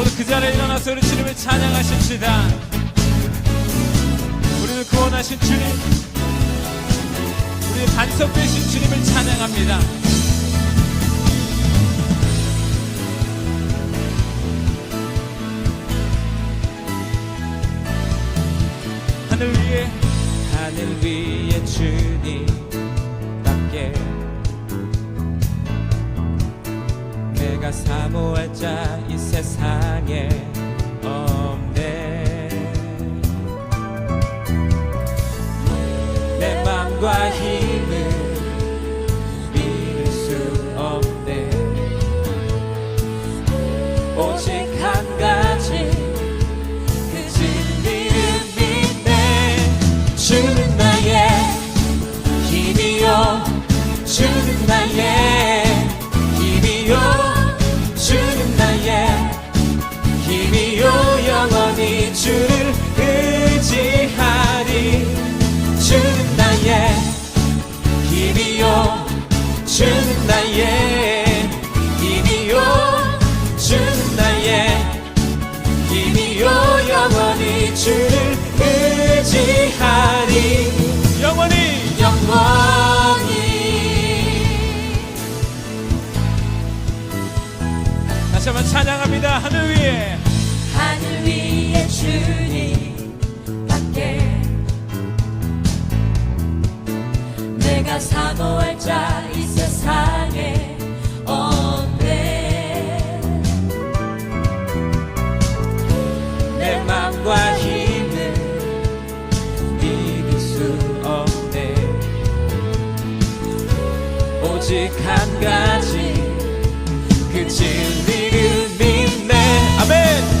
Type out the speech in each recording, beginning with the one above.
모두 그 자리에 일어나서 우리 주님을 찬양하십시다. 우리를 구원하신 주님, 우리의 반석 되신 주님을 찬양합니다. 하늘 위에 하늘 위에 주님 사모할 자 이 세상에 없네. 내 맘과 힘을 믿을 수 없네. 오직 한 가지 그 진리를 믿네. 주 힘이요. 주는 나의 힘이요. 주는 나의 힘이요. 영원히 주를 의지하리. 영원히. 영원히. 다시 한번 찬양합니다. 하늘 위에. 하늘 위에 주 사모할 자 이 세상에 없네. 내 맘과 힘을 믿을 수 없네. 오직 한 가지 그 진리를 믿네. 아멘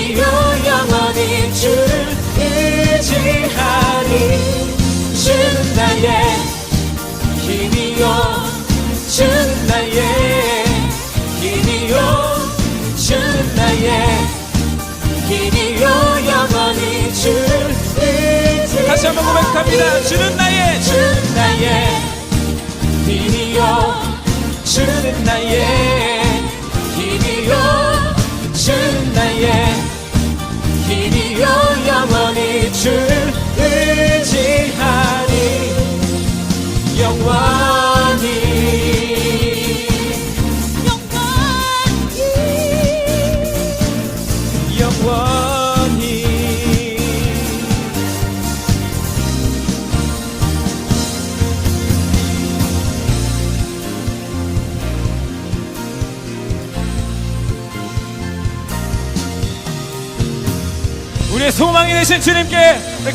힘이요 영원히 주를 의지하리. 주는 나의 힘이요 주는 나의 힘이요 주는 나의 힘이요 영원히 주를 의지 다시 한번 고백합니다. 주는 나의 주는 나의 힘이요 주는 나의 우리의 소망이 되신 주님께